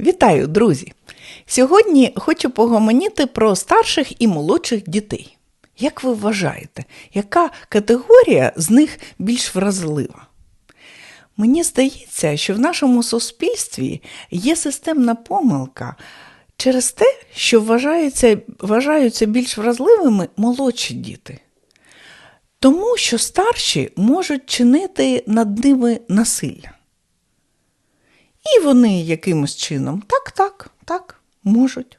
Вітаю, друзі! Сьогодні хочу погомоніти про старших і молодших дітей. Як ви вважаєте, яка категорія з них більш вразлива? Мені здається, що в нашому суспільстві є системна помилка через те, що вважаються, вважаються більш вразливими молодші діти. Тому що старші можуть чинити над ними насилля. І вони якимось чином так, так, так, можуть.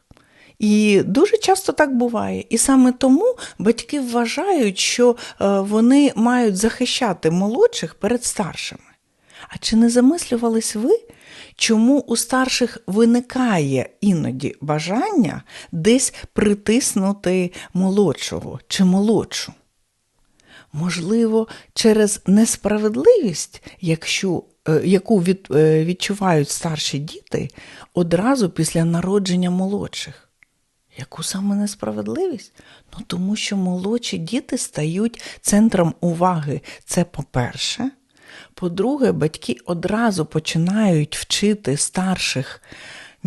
І дуже часто так буває. І саме тому батьки вважають, що е, вони мають захищати молодших перед старшими. А чи не замислювались ви, чому у старших виникає іноді бажання десь притиснути молодшого чи молодшу? Можливо, через несправедливість, якщо яку від, е, відчувають старші діти одразу після народження молодших. Яку саме несправедливість? Ну тому що молодші діти стають центром уваги. Це по-перше. По-друге, батьки одразу починають вчити старших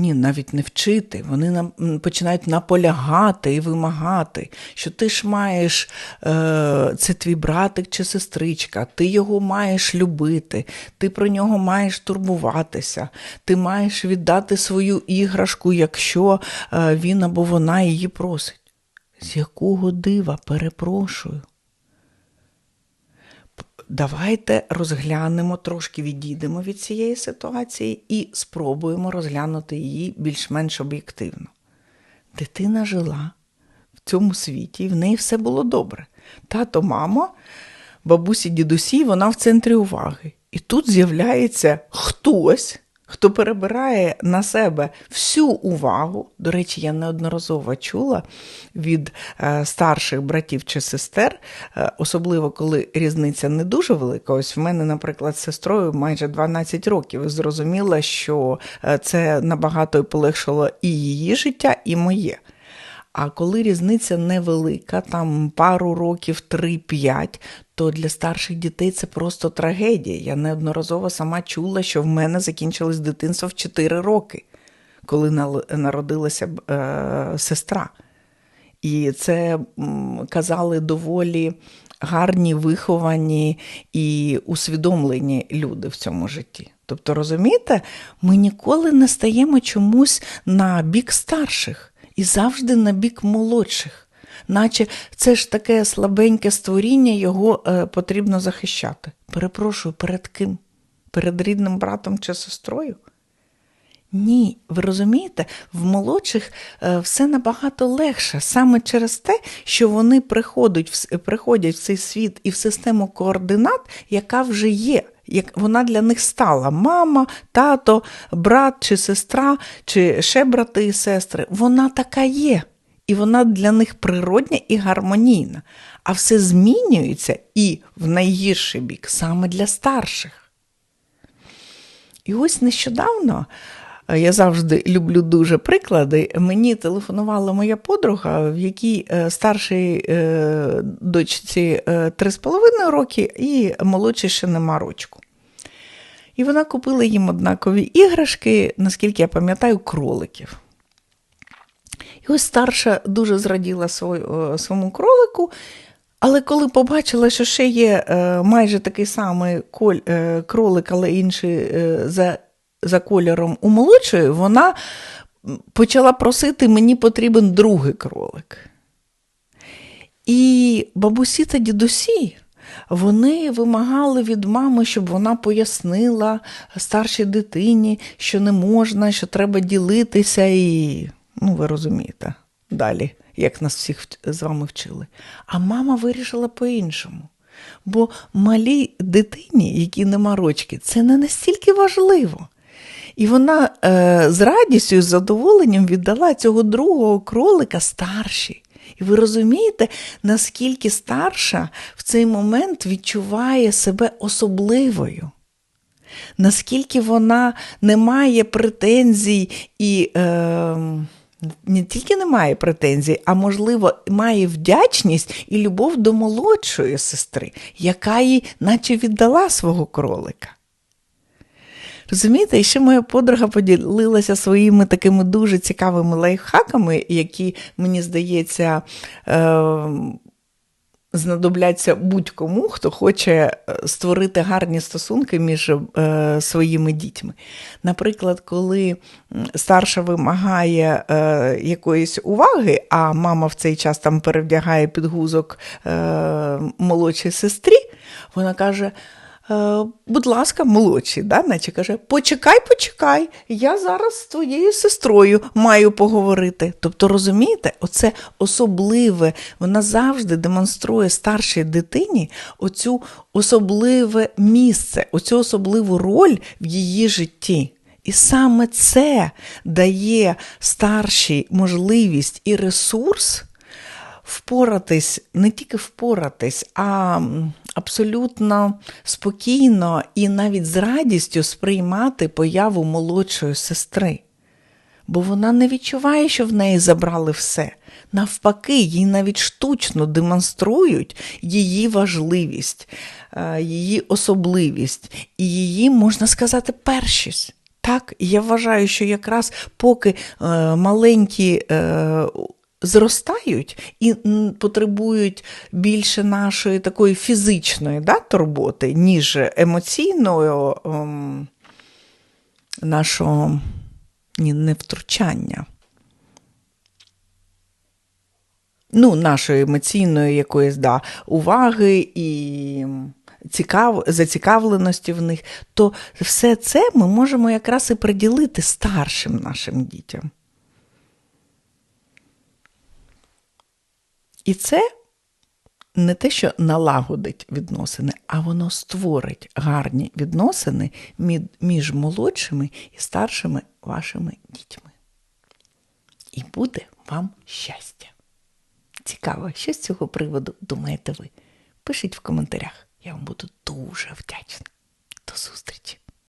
ні, навіть не вчити, вони нам починають наполягати і вимагати, що ти ж маєш е, це твій братик чи сестричка, ти його маєш любити, ти про нього маєш турбуватися, ти маєш віддати свою іграшку, якщо е, він або вона її просить. З якого дива перепрошую? Давайте розглянемо, трошки відійдемо від цієї ситуації і спробуємо розглянути її більш-менш об'єктивно. Дитина жила в цьому світі, і в неї все було добре. Тато, мама, бабусі, дідусі, вона в центрі уваги. І тут з'являється хтось, хто перебирає на себе всю увагу. До речі, я неодноразово чула від е, старших братів чи сестер, е, особливо коли різниця не дуже велика. Ось в мене, наприклад, з сестрою майже 12 років. Зрозуміла, що е, це набагато полегшило і її життя, і моє. А коли різниця невелика, там пару років, 3-5, то для старших дітей це просто трагедія. Я неодноразово сама чула, що в мене закінчилось дитинство в 4 роки, коли народилася е, сестра. І це казали доволі гарні, виховані і усвідомлені люди в цьому житті. Тобто, розумієте, ми ніколи не стаємо чомусь на бік старших і завжди на бік молодших, наче це ж таке слабеньке створіння, його е, потрібно захищати. Перепрошую, перед ким? Перед рідним братом чи сестрою? Ні, ви розумієте, в молодших е, все набагато легше, саме через те, що вони приходять приходять в цей світ і в систему координат, яка вже є як вона для них стала мама, тато, брат чи сестра, чи ще брати і сестри. Вона така є. І вона для них природня і гармонійна. А все змінюється і в найгірший бік саме для старших. І ось нещодавно. Я завжди люблю дуже приклади. Мені телефонувала моя подруга, в якій е, старшій е, дочці 3,5 е, роки і молодшій ще нема рочку. І вона купила їм однакові іграшки, наскільки я пам'ятаю, кроликів. Ось старша дуже зраділа свою, своєму кролику. Але коли побачила, що ще є е, майже такий самий коль, е, кролик, але інший е, за за кольором у молодшої, вона почала просити, мені потрібен другий кролик. І бабусі та дідусі вони вимагали від мами, щоб вона пояснила старшій дитині, що не можна, що треба ділитися, і, ну, ви розумієте, далі, як нас всіх з вами вчили. А мама вирішила по-іншому. Бо малій дитині, якій нема рочки, це не настільки важливо. І вона е, з радістю і задоволенням віддала цього другого кролика старшій. І ви розумієте, наскільки старша в цей момент відчуває себе особливою, наскільки вона не має претензій і. Е, не тільки не має претензій, а можливо, має вдячність і любов до молодшої сестри, яка їй наче віддала свого кролика. Розумієте, ще моя подруга поділилася своїми такими дуже цікавими лайфхаками, які, мені здається, е- знадобляться будь-кому, хто хоче е, створити гарні стосунки між е, своїми дітьми. Наприклад, коли старша вимагає е, якоїсь уваги, а мама в цей час там перевдягає підгузок е, молодшій сестрі, вона каже. «Е, Будь ласка, молодший, да? наче каже, почекай, почекай, я зараз з твоєю сестрою маю поговорити. Тобто, розумієте, оце особливе, вона завжди демонструє старшій дитині оцю особливе місце, оцю особливу роль в її житті. І саме це дає старшій можливість і ресурс впоратись, не тільки впоратись, а абсолютно спокійно і навіть з радістю сприймати появу молодшої сестри. Бо вона не відчуває, що в неї забрали все. Навпаки, їй навіть штучно демонструють її важливість, е, її особливість і її, можна сказати, першість. Так, я вважаю, що якраз поки е, маленькі е, зростають і потребують більше нашої такої фізичної да, турботи, ніж емоційної ем, нашого ні, не втручання. Ну, нашої емоційної якоїсь да, уваги і цікав... зацікавленості в них, то все це ми можемо якраз і приділити старшим нашим дітям. І це не те, що налагодить відносини, а воно створить гарні відносини між молодшими і старшими вашими дітьми. І буде вам щастя. Цікаво, що з цього приводу думаєте ви? Пишіть в коментарях, я вам буду дуже вдячна. До зустрічі!